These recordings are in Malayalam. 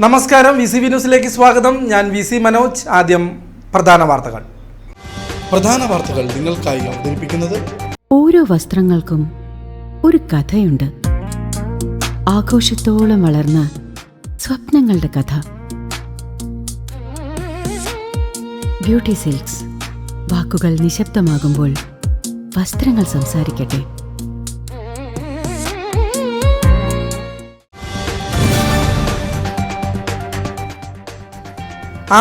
നമസ്കാരം. വി സി വി ന്യൂസിലേക്ക് സ്വാഗതം. ഞാൻ വി സി മനോജ്. ആദ്യം പ്രധാന വാർത്തകൾ. പ്രധാന വാർത്തകൾ നിങ്ങൾക്കായി അവതരിപ്പിക്കുന്നത് ഓരോ വസ്ത്രങ്ങൾക്കും ഒരു കഥയുണ്ട്. ആഘോഷത്തോളം വളർന്ന സ്വപ്നങ്ങളുടെ കഥ. Beauty Silks. വാക്കുകൾ നിശബ്ദമാകുമ്പോൾ വസ്ത്രങ്ങൾ സംസാരിക്കട്ടെ.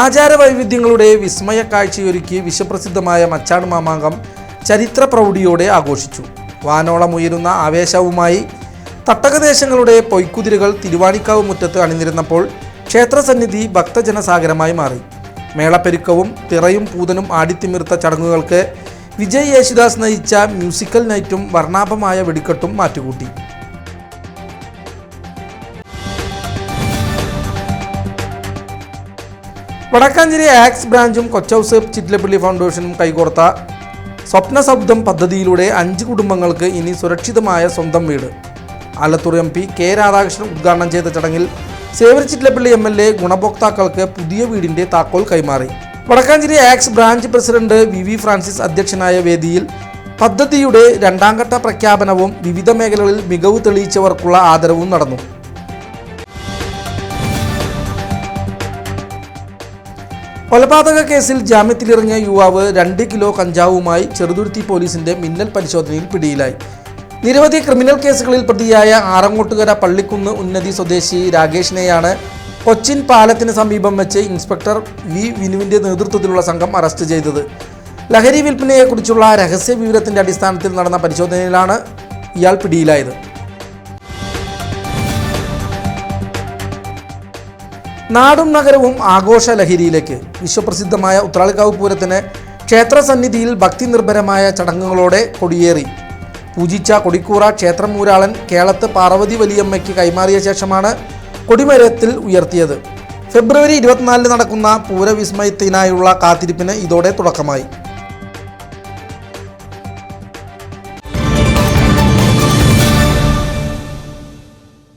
ആചാരവൈവിധ്യങ്ങളുടെ വിസ്മയ കാഴ്ചയൊരുക്കി വിശ്വപ്രസിദ്ധമായ മച്ചാട് മാമാങ്കം ചരിത്ര പ്രൗഢിയോടെ ആഘോഷിച്ചു. വാനോളം ഉയരുന്ന ആവേശവുമായി തട്ടകദേശങ്ങളുടെ പൊയ്ക്കുതിരകൾ തിരുവാണിക്കാവ് മുറ്റത്ത് അണിനിരുന്നപ്പോൾ ക്ഷേത്രസന്നിധി ഭക്തജനസാഗരമായി മാറി. മേളപ്പെരുക്കവും തിറയും പൂതനും ആടിത്തിമിർത്ത ചടങ്ങുകൾക്ക് വിജയ് യേശുദാസ് നയിച്ച മ്യൂസിക്കൽ നൈറ്റും വർണാഭമായ വെടിക്കെട്ടും മാറ്റുകൂട്ടി. വടക്കാഞ്ചേരി ആക്സ് ബ്രാഞ്ചും കൊച്ചൗസ് ചിറ്റിലപ്പള്ളി ഫൗണ്ടേഷനും കൈകോർത്ത സ്വപ്നശബ്ദം പദ്ധതിയിലൂടെ അഞ്ച് കുടുംബങ്ങൾക്ക് ഇനി സുരക്ഷിതമായ സ്വന്തം വീട്. Alathur M P K Radhakrishnan ഉദ്ഘാടനം ചെയ്ത ചടങ്ങിൽ Xavier Chittilappilly M L A ഗുണഭോക്താക്കൾക്ക് പുതിയ വീടിന്റെ താക്കോൽ കൈമാറി. Vadakkanchery ax branch president V V Francis അധ്യക്ഷനായ വേദിയിൽ പദ്ധതിയുടെ രണ്ടാംഘട്ട പ്രഖ്യാപനവും വിവിധ മേഖലകളിൽ മികവ് തെളിയിച്ചവർക്കുള്ള ആദരവും നടന്നു. കൊലപാതക കേസിൽ ജാമ്യത്തിലിറങ്ങിയ യുവാവ് രണ്ട് കിലോ കഞ്ചാവുമായി ചെറുതുരുത്തി പോലീസിന്റെ മിന്നൽ പരിശോധനയിൽ പിടിയിലായി. നിരവധി ക്രിമിനൽ കേസുകളിൽ പ്രതിയായ ആറങ്ങോട്ടുകര പള്ളിക്കുന്ന് ഉന്നതി സ്വദേശി രാകേഷിനെയാണ് കൊച്ചിൻ പാലത്തിന് സമീപം വെച്ച് ഇൻസ്പെക്ടർ വി വിനുവിന്റെ നേതൃത്വത്തിലുള്ള സംഘം അറസ്റ്റ് ചെയ്തത്. ലഹരി വിൽപ്പനയെക്കുറിച്ചുള്ള രഹസ്യ വിവരത്തിന്റെ അടിസ്ഥാനത്തിൽ നടന്ന പരിശോധനയിലാണ് ഇയാൾ പിടിയിലായത്. നാടും നഗരവും ആഘോഷ ലഹരിയിലേക്ക്. വിശ്വപ്രസിദ്ധമായ ഉത്രാളിക്കാവ് പൂരത്തിന് ക്ഷേത്രസന്നിധിയിൽ ഭക്തി നിർഭരമായ ചടങ്ങുകളോടെ കൊടിയേറി. പൂജിച്ച കൊടിക്കൂറ ക്ഷേത്രമൂരാളൻ കേളത്ത് പാർവതി വലിയമ്മയ്ക്ക് കൈമാറിയ ശേഷമാണ് കൊടിമരത്തിൽ ഉയർത്തിയത്. ഫെബ്രുവരി ഇരുപത്തിനാലിന് നടക്കുന്ന പൂരവിസ്മയത്തിനായുള്ള കാത്തിരിപ്പിന് ഇതോടെ തുടക്കമായി.